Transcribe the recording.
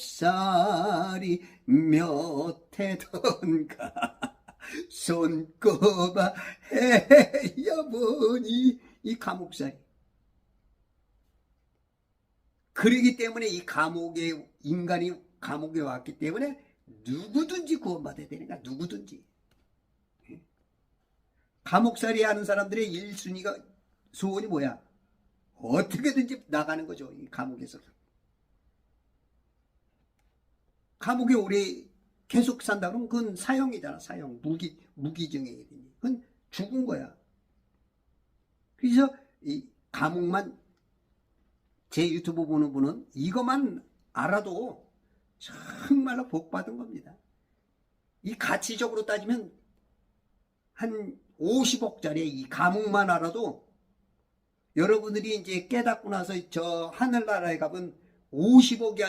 감옥살이 몇 해던가 손꼽아 헤여보니 이 감옥살이. 그러기 때문에 이 감옥에 인간이 감옥에 왔기 때문에 누구든지 구원받아야 거야 누구든지. 예? 감옥살이 하는 사람들의 1순위가 소원이 뭐야? 어떻게든지 나가는 거죠 이 감옥에서 감옥에 오래 계속 산다 그러면 그건 사형이잖아 사형. 무기 무기징역이니. 그건 죽은 거야. 그래서 이 감옥만 제 유튜브 보는 분은 이것만 알아도 정말로 복 받은 겁니다. 이 가치적으로 따지면 한 50억짜리 이 감옥만 알아도 여러분들이 이제 깨닫고 나서 저 하늘나라에 가면 50억이